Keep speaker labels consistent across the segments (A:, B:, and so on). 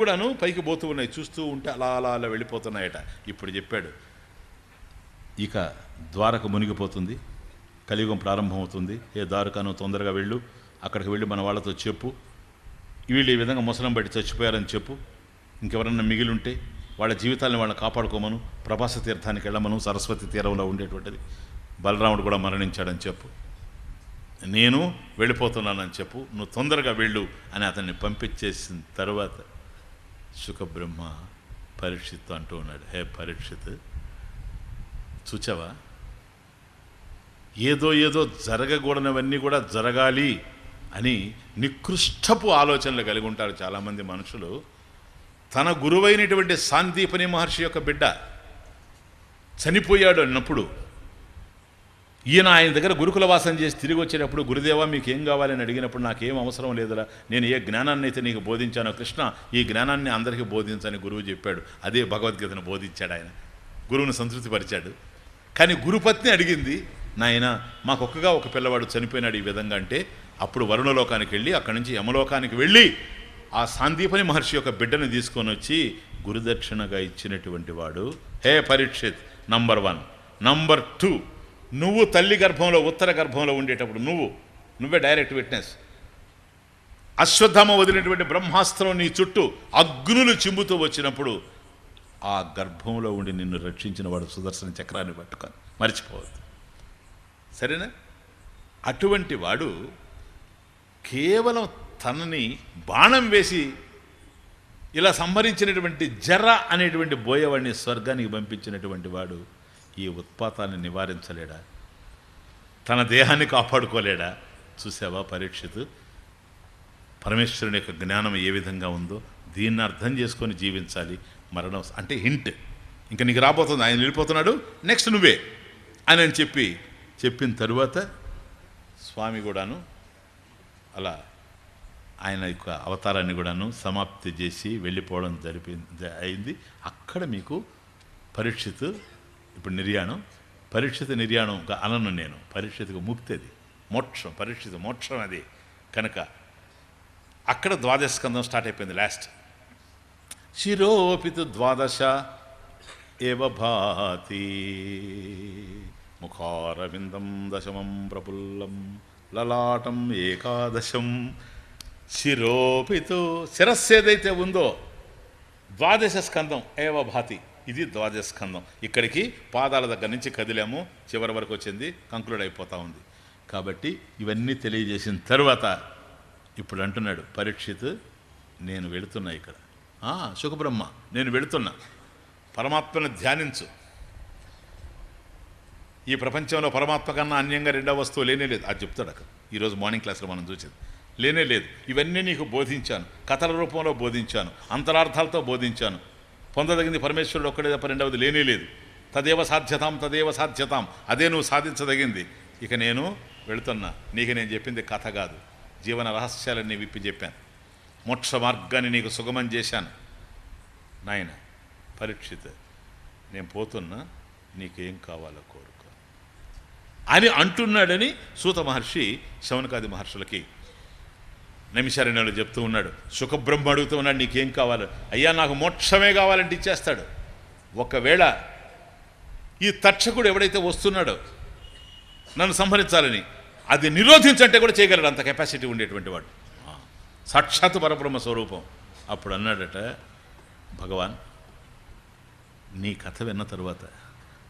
A: కూడాను పైకి పోతూ ఉన్నాయి చూస్తూ ఉంటే అలా అలా అలా వెళ్ళిపోతున్నాయట. ఇప్పుడు చెప్పాడు ఇక ద్వారకు మునిగిపోతుంది కలియుగం ప్రారంభమవుతుంది. ఏ దారుకాను తొందరగా వెళ్ళు అక్కడికి వెళ్ళి మన వాళ్ళతో చెప్పు. వీళ్ళు ఈ విధంగా ముసలం బట్టి చచ్చిపోయారని చెప్పు. ఇంకెవరన్నా మిగిలి ఉంటే వాళ్ళ జీవితాలను వాళ్ళని కాపాడుకోమను. ప్రభాస తీర్థానికి వెళ్ళమను సరస్వతి తీరంలో ఉండేటువంటిది. బలరాముడు కూడా మరణించాడని చెప్పు. నేను వెళ్ళిపోతున్నానని చెప్పు. నువ్వు తొందరగా వెళ్ళు అని అతన్ని పంపించేసిన తర్వాత సుఖబ్రహ్మ పరీక్షిత్ అంటూ ఉన్నాడు. హే పరీక్షిత్ చూచావా? ఏదో ఏదో జరగకూడనవన్నీ కూడా జరగాలి అని నికృష్టపు ఆలోచనలు కలిగి ఉంటారు చాలామంది మనుషులు. తన గురువైనటువంటి శాంతిపని మహర్షి యొక్క బిడ్డ చనిపోయాడు అన్నప్పుడు ఈయన ఆయన దగ్గర గురుకుల వాసం చేసి తిరిగి వచ్చేటప్పుడు గురుదేవా మీకు ఏం కావాలని అడిగినప్పుడు నాకేం అవసరం లేదురా. నేను ఏ జ్ఞానాన్ని అయితే నీకు బోధించానో కృష్ణ ఈ జ్ఞానాన్ని అందరికీ బోధించని గురువు చెప్పాడు. అదే భగవద్గీతను బోధించాడు ఆయన. గురువును సంతృప్తిపరిచాడు. కానీ గురుపత్ని అడిగింది నాయన మాకొక్కగా ఒక పిల్లవాడు చనిపోయినాడు ఈ విధంగా అంటే అప్పుడు వరుణలోకానికి వెళ్ళి అక్కడి నుంచి యమలోకానికి వెళ్ళి ఆ సాందీపని మహర్షి యొక్క బిడ్డను తీసుకొని వచ్చి గురుదక్షిణగా ఇచ్చినటువంటి వాడు హే Parikshit number one. Number two నువ్వు తల్లి గర్భంలో ఉత్తర గర్భంలో ఉండేటప్పుడు నువ్వు నువ్వే డైరెక్ట్ విట్నెస్ అశ్వత్థామ వదిలినటువంటి బ్రహ్మాస్త్రం నీ చుట్టూ అగ్నులు చిమ్ముతూ వచ్చినప్పుడు ఆ గర్భంలో ఉండి నిన్ను రక్షించిన వాడు సుదర్శన చక్రాన్ని పట్టుకొని మర్చిపోవద్దు. సరేనా? అటువంటి వాడు కేవలం తనని బాణం వేసి ఇలా సంహరించినటువంటి జర అనేటువంటి బోయవాడిని స్వర్గానికి పంపించినటువంటి వాడు ఈ ఉత్పాతాన్ని నివారించలేడా? తన దేహాన్ని కాపాడుకోలేడా? చూసావా పరీక్షితు? పరమేశ్వరుని యొక్క జ్ఞానం ఏ విధంగా ఉందో దీన్ని అర్థం చేసుకొని జీవించాలి. మరణం అంటే హింట్. ఇంకా నీకు రాబోతుంది. ఆయన వెళ్ళిపోతున్నాడు. నెక్స్ట్ నువ్వే అని అని చెప్పి చెప్పిన తరువాత స్వామి కూడాను అలా ఆయన యొక్క అవతారాన్ని కూడాను సమాప్తి చేసి వెళ్ళిపోవడం జరిపి అయింది. అక్కడ మీకు పరీక్షిత్ ఇప్పుడు నిర్యాణం పరీక్షిత నిర్యాణం అనను నేను. పరీక్షితకు ముక్తి అది. మోక్షం పరీక్షిత మోక్షం అది. కనుక అక్కడ ద్వాదశ స్కందం స్టార్ట్ అయిపోయింది లాస్ట్. శిరోపితు ద్వాదశ ఏవ భాతి. ముఖారవిందం దశమం ప్రఫుల్లం లలాటం ఏకాదశం. శిరోపితు శిరస్సు ఏదైతే ఉందో ద్వాదశ స్కందం ఏవ భాతి. ఇది ద్వాదశస్కందం. ఇక్కడికి పాదాల దగ్గర నుంచి కదిలాము. చివరి వరకు వచ్చింది. కంక్లూడ్ అయిపోతా ఉంది. కాబట్టి ఇవన్నీ తెలియజేసిన తర్వాత ఇప్పుడు అంటున్నాడు పరీక్షిత్ నేను వెళుతున్నా ఇక్కడ. సుఖబ్రహ్మ నేను వెళుతున్నా. పరమాత్మను ధ్యానించు. ఈ ప్రపంచంలో పరమాత్మ కన్నా అన్యంగా రెండవ వస్తువు లేనే లేదు. అది చెప్తాడు అక్కడ. ఈరోజు మార్నింగ్ క్లాస్లో మనం చూసేది. లేనే లేదు. ఇవన్నీ నీకు బోధించాను. కథల రూపంలో బోధించాను. అంతరార్థాలతో బోధించాను. పొందదగింది పరమేశ్వరుడు ఒక్కడే తప్ప రెండవది లేనే లేదు. తదేవ సాధ్యతాం తదేవ సాధ్యతాం. అదే నువ్వు సాధించదగింది. ఇక నేను వెళుతున్నా. నీకు నేను చెప్పింది కథ కాదు. జీవన రహస్యాలన్నీ విప్పి చెప్పాను. మోక్ష మార్గాన్ని నీకు సుగమం చేశాను. నాయన పరీక్షిత నేను పోతున్నా. నీకేం కావాలో కోరుకో. అని అంటున్నాడని సూత మహర్షి శౌనకాది మహర్షులకి నమిషారణ్యంలో చెప్తూ ఉన్నాడు. సుఖబ్రహ్మ అడుగుతూ ఉన్నాడు నీకేం కావాలి? అయ్యా నాకు మోక్షమే కావాలంటే ఇచ్చేస్తాడు. ఒకవేళ ఈ తక్షకుడు ఎవడైతే వస్తున్నాడో నన్ను సంహరించాలని అది నిరోధించంటే కూడా చేయగలడు అంత కెపాసిటీ ఉండేటువంటి వాడు. సాక్షాత్ పరబ్రహ్మ స్వరూపం. అప్పుడు అన్నాడట భగవాన్ నీ కథ విన్న తర్వాత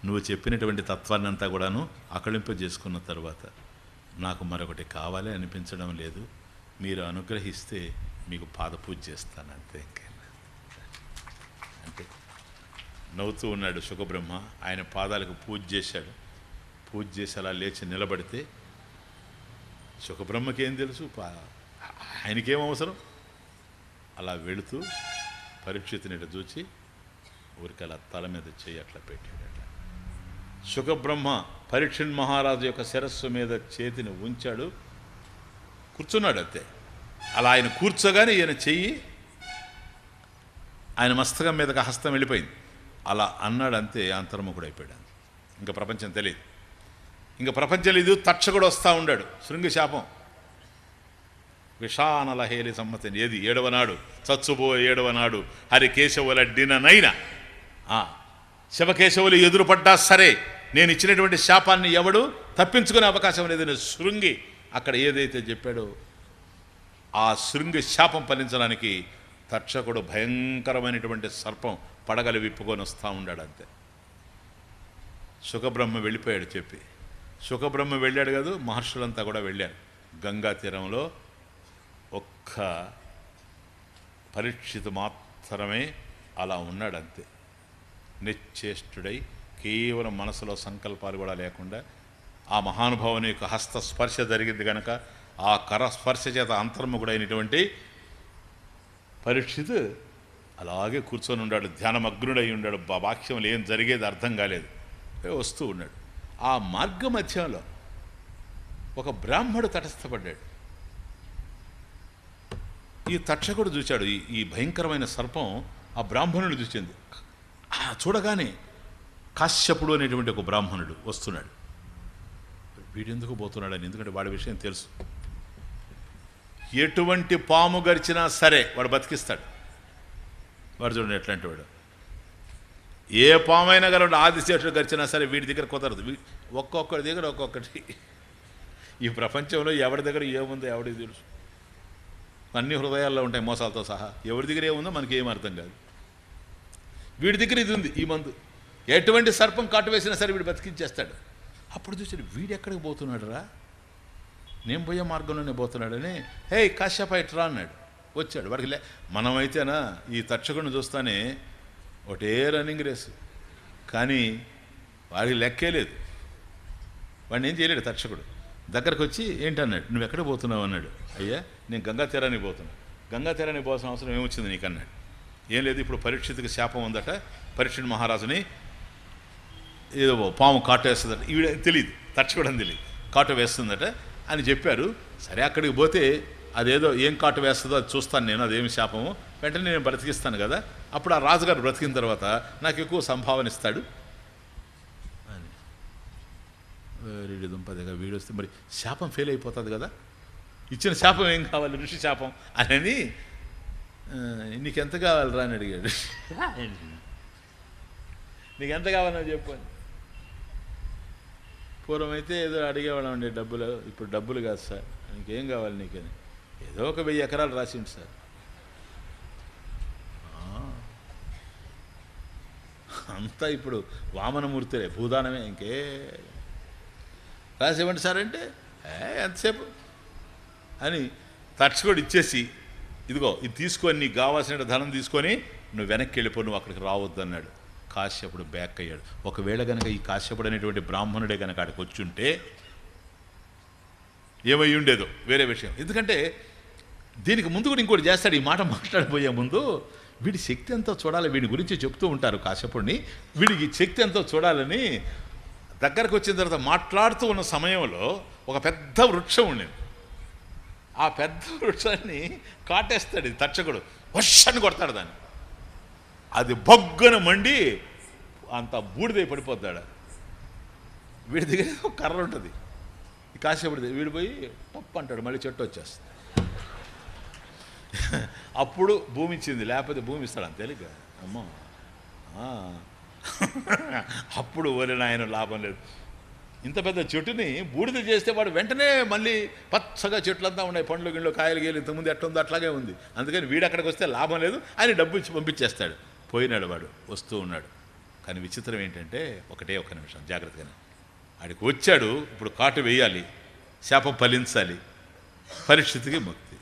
A: నువ్వు చెప్పినటువంటి తత్వాన్ని అంతా కూడాను ఆకళింపజేసుకున్న తర్వాత నాకు మరొకటి కావాలి అనిపించడం లేదు. మీరు అనుగ్రహిస్తే మీకు పాదపూజ చేస్తాను అంతే ఇంకైనా అంటే నవ్వుతూ ఉన్నాడు సుఖబ్రహ్మ. ఆయన పాదాలకు పూజ చేశాడు. పూజ చేసి అలా లేచి నిలబడితే సుఖబ్రహ్మకి ఏం తెలుసు? పా- ఆయనకేం అవసరం? అలా వెళుతూ పరీక్షితుని చూచి ఊరికి అలా తల మీద చేయి అట్లా పెట్టాడట. సుఖబ్రహ్మ పరీక్షణ్ మహారాజు యొక్క శిరస్సు మీద చేతిని ఉంచాడు. కూర్చున్నాడు అంతే అలా ఆయన కూర్చోగానే ఈయన చెయ్యి ఆయన మస్తకం మీదకి హస్తం వెళ్ళిపోయింది. అలా అన్నాడు అంతే అంతర్ముఖుడు అయిపోయాడు ఇంకా ప్రపంచం తెలియదు ఇంకా ప్రపంచం లేదు తక్షకుడు వస్తూ ఉన్నాడు శృంగశాపం. విషానలహేలి సమ్మతి ఏది? ఏడవనాడు చచ్చుబో ఏడవనాడు హరి కేశవుల డిననైన ఆ, శివకేశవులు ఎదురుపడ్డా సరే నేను ఇచ్చినటువంటి శాపాన్ని ఎవడు తప్పించుకునే అవకాశం లేదని శృంగి. అక్కడ ఏదైతే చెప్పాడో ఆ శృంగి శాపం ఫలించడానికి తక్షకుడు భయంకరమైనటువంటి సర్పం పడగలు విప్పుకొని వస్తూ ఉన్నాడు అంతే. సుఖబ్రహ్మ వెళ్ళిపోయాడు చెప్పి. సుఖబ్రహ్మ వెళ్ళాడు కాదు మహర్షులంతా కూడా వెళ్ళారు. గంగా తీరంలో ఒక్క పరీక్షిత మాత్రమే అలా ఉన్నాడంతే నిశ్చేష్టుడై కేవలం మనసులో సంకల్పాలు కూడా లేకుండా ఆ మహానుభావుని యొక్క హస్త స్పర్శ జరిగింది కనుక ఆ కర స్పర్శ చేత అంతర్ముఖుడైనటువంటి పరీక్షిత్ అలాగే కూర్చొని ఉన్నాడు ధ్యానమగ్నుడై ఉన్నాడు బా- వాక్యంలో ఏం జరిగేది అర్థం కాలేదు. వస్తూ ఉన్నాడు. ఆ మార్గ మధ్యంలో ఒక బ్రాహ్మడు తటస్థపడ్డాడు. ఈ తక్షకుడు చూశాడు ఈ ఈ భయంకరమైన సర్పం ఆ బ్రాహ్మణుడు చూసింది. ఆ చూడగానే కాశ్యపుడు అనేటువంటి ఒక బ్రాహ్మణుడు వస్తున్నాడు. వీడెందుకు పోతున్నాడని? ఎందుకంటే వాడి విషయం తెలుసు. ఎటువంటి పాము గరిచినా సరే వాడు బతికిస్తాడు. వాడు చూడండి ఎట్లాంటి వాడు. ఏ పామైనా కానీ ఆదిశేషుడు గరిచినా సరే వీడి దగ్గర కుదరదు. ఒక్కొక్కడి దగ్గర ఒక్కొక్కటి. ఈ ప్రపంచంలో ఎవరి దగ్గర ఏముందో ఎవడికి తెలుసు. అన్ని హృదయాల్లో ఉంటాయి మోసాలతో సహా. ఎవరి దగ్గర ఏముందో మనకి ఏం అర్థం కాదు. వీడి దగ్గర ఇది ఉంది ఈ మందు. ఎటువంటి సర్పం కాటు వేసినా సరే వీడు బతికించేస్తాడు. అప్పుడు చూసాడు వీడు ఎక్కడికి పోతున్నాడు రా నేను పోయే మార్గంలోనే పోతున్నాడని హే కాశ్యప ఇట్రా అన్నాడు. వచ్చాడు. వాడికి లే మనమైతేనా ఈ తక్షకుడిని చూస్తానే ఒకటే రన్నింగ్ రేసు. కానీ వాడికి లెక్కే లేదు. వాడిని ఏం చేయలేడు తక్షకుడు. దగ్గరకు వచ్చి ఏంటన్నాడు నువ్వు ఎక్కడ పోతున్నావు? అన్నాడు. అయ్యా నేను గంగా తీరానికి పోతున్నా. గంగా తీరానికి పోవాల్సిన అవసరం ఏమొచ్చింది నీకు అన్నాడు ఏం లేదు ఇప్పుడు పరీక్షిత్కి శాపం ఉందట. పరీక్షిత్ మహారాజుని ఏదో పాము కాటు వేస్తుందట. ఈవిడ తెలియదు తక్షకుడని తెలియదు కాటు వేస్తుందట. అని చెప్పారు. సరే అక్కడికి పోతే అదేదో ఏం కాటు వేస్తుందో అది చూస్తాను నేను అదేమి శాపము. వెంటనే నేను బ్రతికిస్తాను కదా. అప్పుడు ఆ రాజుగారు బ్రతికిన తర్వాత నాకు ఎక్కువ సంభావన ఇస్తాడు. అని. వీడి దుంపదిగా వీడు వస్తే మరి శాపం ఫెయిల్ అయిపోతుంది కదా. ఇచ్చిన శాపం ఏం కావాలి? ఋషి శాపం. అని "ఆ, నీకెంత కావాలిరా అని అడిగాడు. నీకెంత కావాలని చెప్పు అని. పూర్వం అయితే ఏదో అడిగేవాళ్ళం అండి డబ్బులు ఇప్పుడు డబ్బులు కాదు సార్ నీకేం కావాలి నీకని. ఏదో ఒక వెయ్యి ఎకరాలు రాసిండు సార్. అంతా ఇప్పుడు వామనమూర్తిలే భూదానమే ఇంకే. రాసివ్వండి సార్ అంటే "ఏ, ఎంతసేపు? అని తక్షకుడు ఇచ్చేసి ఇదిగో ఇది తీసుకొని నీకు కావాల్సిన ధనం తీసుకొని నువ్వు వెనక్కి వెళ్ళిపో నువ్వు అక్కడికి రావద్దు అన్నాడు కాశ్యపుడు బ్యాక్ అయ్యాడు. ఒకవేళ కనుక ఈ కాశ్యపుడు అనేటువంటి బ్రాహ్మణుడే కనుక అక్కడికి వచ్చుంటే ఏమై ఉండేదో వేరే విషయం. ఎందుకంటే దీనికి ముందు కూడా ఇంకోటి చేస్తాడు. ఈ మాట మాట్లాడబోయే ముందు వీడి శక్తి ఎంతో చూడాలి. వీడి గురించి చెప్తూ ఉంటారు కాశ్యపుడిని. వీడికి శక్తి ఎంతో చూడాలని దగ్గరకు వచ్చిన తర్వాత మాట్లాడుతూ ఉన్న సమయంలో ఒక పెద్ద వృక్షం ఉండేది. ఆ పెద్ద వృక్షాన్ని కాటేస్తాడు తర్చకుడు. తక్షకుడు వర్షాన్ని కొడతాడు దాన్ని. అది బొగ్గన మండి అంత బూడిదై పడిపోతాడు వీడి దగ్గర ఒక కర్ర ఉంటుంది. ఈ కాసేపటి వీడు పోయి టప్ అంటాడు మళ్ళీ చెట్టు వచ్చేస్తుంది. అప్పుడు భూమి ఇచ్చింది లేకపోతే భూమి ఇస్తాడు తేలిక అమ్మో. అప్పుడు ఓరి నాయన లాభం లేదు. ఇంత పెద్ద చెట్టుని బూడిద చేస్తే వాడు వెంటనే మళ్ళీ పచ్చగా చెట్లంతా ఉన్నాయి పండ్లు గిండ్లు కాయలు గీలు ఇంతకుముందు ఎట్లా ఉందో అట్లాగే ఉంది. అందుకని వీడు అక్కడికి వస్తే లాభం లేదు ఆయన డబ్బు ఇచ్చి పంపించేస్తాడు. పోయినాడు వాడు వస్తూ ఉన్నాడు. కానీ విచిత్రం ఏంటంటే ఒకటే ఒక నిమిషం జాగ్రత్తగానే ఆడికి వచ్చాడు ఇప్పుడు కాటు వేయాలి శాపం ఫలించాలి పరిస్థితికి ముక్తి.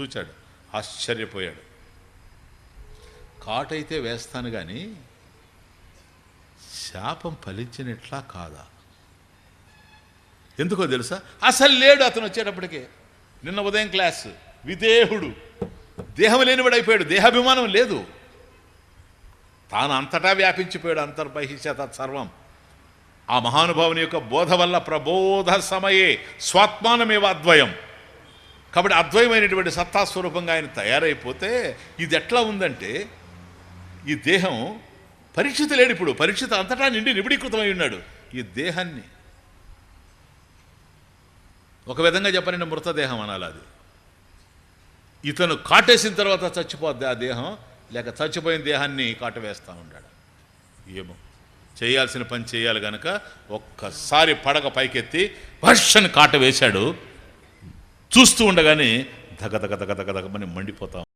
A: చూచాడు ఆశ్చర్యపోయాడు. కాటైతే వేస్తాను కానీ శాపం ఫలించినట్లా కాదా? ఎందుకో తెలుసా? అసలు లేడు అతను వచ్చేటప్పటికే. నిన్న ఉదయం క్లాస్ విదేహుడు. దేహం లేనివాడు అయిపోయాడు దేహాభిమానం లేదు. తాను అంతటా వ్యాపించిపోయాడు అంతర్బహిష్యత సర్వం. ఆ మహానుభావుని యొక్క బోధ వల్ల ప్రబోధ సమయే స్వాత్మానమేవ అద్వయం. కాబట్టి అద్వయమైనటువంటి సత్తాస్వరూపంగా ఆయన తయారైపోతే ఇది ఎట్లా ఉందంటే ఈ దేహం పరీక్షిత లేడు ఇప్పుడు. పరీక్షిత అంతటా నిండి నిబిడీకృతమై ఉన్నాడు. ఈ దేహాన్ని ఒక విధంగా చెప్పనండి మృతదేహం అనాలి అది. ఇతను కాటేసిన తర్వాత చచ్చిపోద్ది ఆ దేహం. లేక చచ్చిపోయిన దేహాన్ని కాటవేస్తూ ఉన్నాడు ఏమో. చేయాల్సిన పని చేయాలి గనక ఒక్కసారి పడక పైకెత్తి వర్షని కాట వేశాడు చూస్తూ ఉండగానే దగ దగ దగ దగ దగమని మండిపోతాం